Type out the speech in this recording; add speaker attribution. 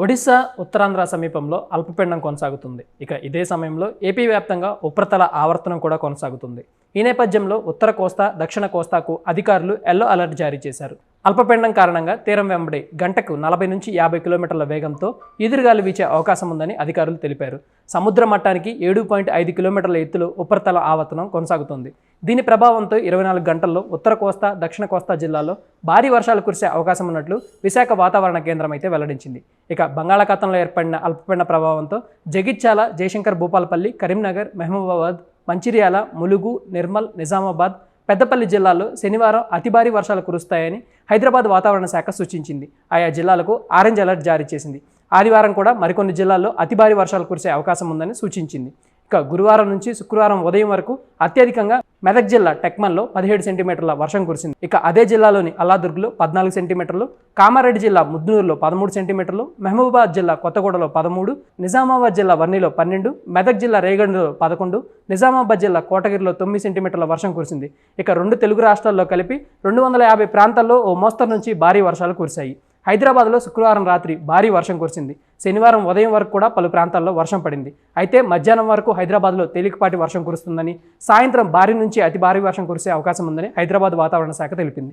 Speaker 1: ఒడిశా ఉత్తరాంధ్ర సమీపంలో అల్పపీడనం కొనసాగుతుంది. ఇక ఇదే సమయంలో ఏపీ వ్యాప్తంగా ఉపరితల ఆవర్తనం కూడా కొనసాగుతుంది. ఈ నేపథ్యంలో ఉత్తర కోస్తా దక్షిణ కోస్తాకు అధికారులు ఎల్లో అలర్ట్ జారీ చేశారు. అల్పపీడనం కారణంగా తీరం వెంబడి గంటకు నలభై నుంచి యాభై కిలోమీటర్ల వేగంతో ఎదురుగాలి వీచే అవకాశం ఉందని అధికారులు తెలిపారు. సముద్ర మట్టానికి ఏడు పాయింట్ ఐదు కిలోమీటర్ల ఎత్తులో ఉపరితల ఆవర్తనం కొనసాగుతుంది. దీని ప్రభావంతో ఇరవై నాలుగు గంటల్లో ఉత్తర కోస్తా దక్షిణ కోస్తా జిల్లాలో భారీ వర్షాలు కురిసే అవకాశం ఉన్నట్లు విశాఖ వాతావరణ కేంద్రం అయితే వెల్లడించింది. ఇక బంగాళాఖాతంలో ఏర్పడిన అల్పపీడన ప్రభావంతో జగిత్యాల జయశంకర్ భూపాలపల్లి కరీంనగర్ మహబూబాబాద్ మంచిర్యాల ములుగు నిర్మల్ నిజామాబాద్ పెద్దపల్లి జిల్లాల్లో శనివారం అతి భారీ వర్షాలు కురుస్తాయని హైదరాబాద్ వాతావరణ శాఖ సూచించింది. ఆయా జిల్లాలకు ఆరెంజ్ అలర్ట్ జారీ చేసింది. ఆదివారం కూడా మరికొన్ని జిల్లాల్లో అతి భారీ వర్షాలు కురిసే అవకాశం ఉందని సూచించింది. ఇక గురువారం నుంచి శుక్రవారం ఉదయం వరకు అత్యధికంగా మెదక్ జిల్లా టెక్మన్లో పదిహేడు సెంటీమీటర్ల వర్షం కురిసింది. ఇక అదే జిల్లాలోని అల్లాదుర్గ్లో పద్నాలుగు సెంటీమీటర్లు కామారెడ్డి జిల్లా ముద్నూరులో పదమూడు సెంటీమీటర్లు మహబూబాబాద్ జిల్లా కొత్తగూడలో పదమూడు నిజామాబాద్ జిల్లా వర్ణిలో పన్నెండు మెదక్ జిల్లా రేగండ్లో పదకొండు నిజామాబాద్ జిల్లా కోటగిరిలో తొమ్మిది సెంటీమీటర్ల వర్షం కురిసింది. ఇక రెండు తెలుగు రాష్ట్రాల్లో కలిపి రెండు వందల యాభై ప్రాంతాల్లో ఓ మోస్తరు నుంచి భారీ వర్షాలు కురిశాయి. హైదరాబాద్లో శుక్రవారం రాత్రి భారీ వర్షం కురిసింది. శనివారం ఉదయం వరకు కూడా పలు ప్రాంతాల్లో వర్షం పడింది. అయితే మధ్యాహ్నం వరకు హైదరాబాద్లో తేలికపాటి వర్షం కురుస్తుందని సాయంత్రం భారీ నుంచి అతి భారీ వర్షం కురిసే అవకాశం ఉందని హైదరాబాద్ వాతావరణ శాఖ తెలిపింది.